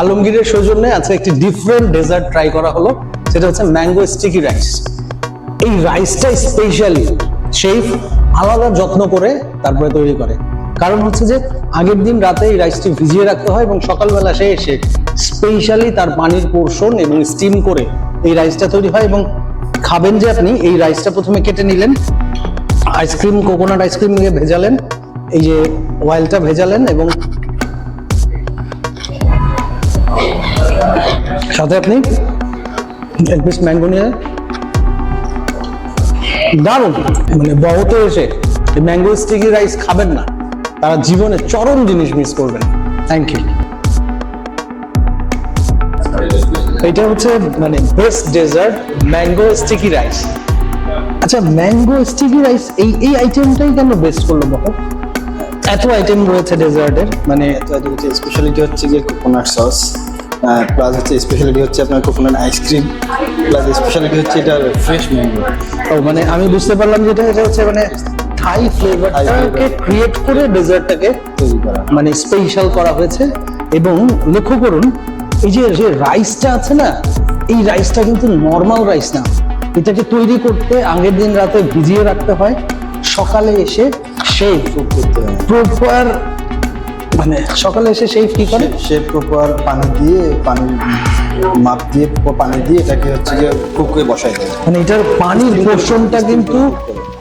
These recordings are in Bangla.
আলমগীরের সৌজন্যে আজকে একটি ডিফারেন্ট ডেজার্ট ট্রাই করা হলো। সেটা হচ্ছে ম্যাঙ্গো স্টিকি রাইস এই রাইসটা স্পেশালি শেফ আলাদা যত্ন করে তারপরে তৈরি করে। কারণ হচ্ছে যে, আগের দিন রাতে এই রাইসটি ভিজিয়ে রাখতে হয় এবং সকালবেলা সে এসে স্পেশালি তার পানির পোর্শন এবং স্টিম করে এই রাইসটা তৈরি হয় এবং খাবেন যে আপনি, এই রাইসটা প্রথমে কেটে নিলেন আইসক্রিম কোকোনাট আইসক্রিম নিয়ে ভেজালেন, এই যে অয়েলটা ভেজালেন এবং সাথে আপনি? এক পিস ম্যাঙ্গো নিয়ে দারুণ। মানে বহতে এসে ম্যাঙ্গো স্টিকি রাইস খাবেন না। তারা জীবনে চরম জিনিস মিস করবেন। থ্যাংক ইউ এটা হচ্ছে মানে best dessert mango sticky rice আচ্ছা ম্যাঙ্গো স্টিকি রাইস এই এই আইটেমটাই কেন বেস্ট করল বহ এত আইটেম রয়েছে ডেজার্টের মানে তো এটা হচ্ছে স্পেশালিটি হচ্ছে যে কোকোনাট সস প্লাস হচ্ছে স্পেশালিটি হচ্ছে আপনার কোকোনাট আইসক্রিম প্লাস স্পেশালিটি হচ্ছে এটা ফ্রেশ ম্যাঙ্গো ও মানে আমি বুঝতে পারলাম যেটা এটা হচ্ছে মানে থাই ফ্লেভারটাকে ক্রিয়েট করে ডেজার্টটাকে তৈরি করা। মানে স্পেশাল করা হয়েছে। এবং লক্ষ্য করুন এই যে যে রাইসটা আছে না এই রাইসটা কিন্তু নর্মাল রাইস না। এটাকে তৈরি করতে আগের দিন রাতে ভিজিয়ে রাখতে হয়। সকালে এসে সেই প্রপার মানে সকালে এসে সেই কি করে? সে প্রপার পানি দিয়ে পানি মাপ দিয়ে পানি দিয়ে এটাকে হচ্ছে যে কুক করে বসাই দেয়। মানে এটার পানির পোর্শনটা কিন্তু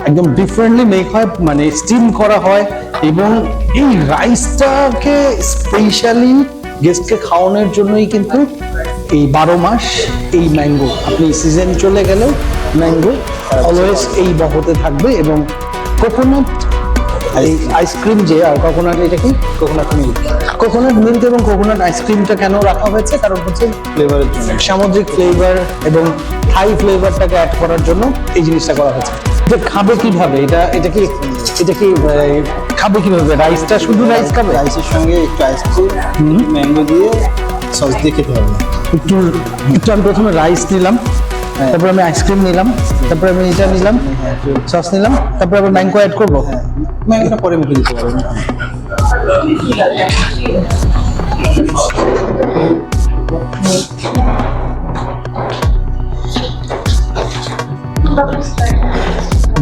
একদম ডিফারেন্টলি মেক হয় মানে স্টিম করা হয় এবং এই রাইসটাকে স্পেশালি গেস্টকে খাওয়ানোর জন্যই কিন্তু এই বারো মাস এই ম্যাঙ্গো আপনি সিজন চলে গেলেও ম্যাঙ্গো অলওয়েজ এই বহতে থাকবে এবং কোকোনাট আইসক্রিম যে আর কোকোনাট এটা কি? কোকোনাট মিল্ক কোকোনাট মিল্ক এবং কোকোনাট আইসক্রিমটা কেন রাখা হয়েছে? কারণ হচ্ছে ফ্লেভারের জন্য। সামুদ্রিক ফ্লেভার এবং থাই ফ্লেভারটাকে অ্যাড করার জন্য এই জিনিসটা করা হয়েছে। এটা খাবে কীভাবে? এটা এটা কি এটা কি খাবে কীভাবে? রাইসটা শুধু রাইস খাবে? রাইসের সঙ্গে একটু আইসক্রিম ম্যাঙ্গো দিয়ে সস দিয়ে খেতে হবে। একটু একটু আমি প্রথমে রাইস নিলাম। তারপর আমি আইসক্রিম নিলাম, তারপর আমি এটা নিলাম সস নিলাম, তারপর আবার ম্যাঙ্গো অ্যাড করব। ম্যাঙ্গোটা পরে মুখে দিতে পারবেন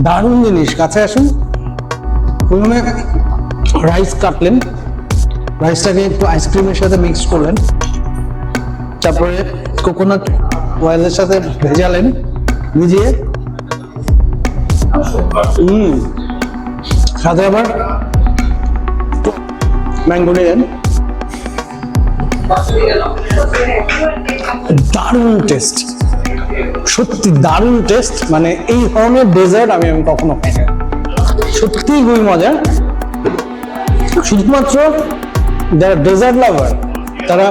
দারুণ জিনিস, কাছে আসুন। প্রথমে রাইস কাটলেন। রাইসটাকে একটু আইসক্রিমের সাথে মিক্স করলেন। তারপরে কোকোনাট অয়েলের সাথে ভেজালেন, ভিজিয়ে। হুম। সাথে আবার ম্যাঙ্গো নিলেন দারুণ টেস্ট। সত্যি দারুণ টেস্ট। মানে এই ধরনের ডেজার্ট আমি আমি কখনো খাইনি সত্যি খুবই মজা শুধুমাত্র যারা ডেজার্ট লাভার, তারা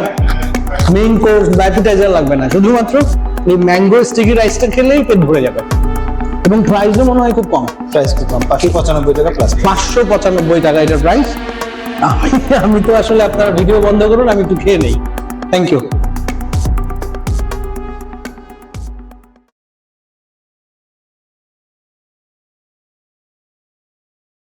মেইন কোর্স বা অ্যাপিটাইজার লাগবে না। শুধুমাত্র এই ম্যাঙ্গো স্টিকি রাইসটা খেলেই পেট ভরে যাবে। এবং প্রাইসও মনে হয় খুব কম। প্রাইস খুব কম। পাঁচশো পঁচানব্বই টাকা প্লাস পাঁচশো পঁচানব্বই টাকা এটার প্রাইস আমি আমি তো আসলে আপনারা ভিডিও বন্ধ করুন আমি একটু খেয়ে নেই। Thank you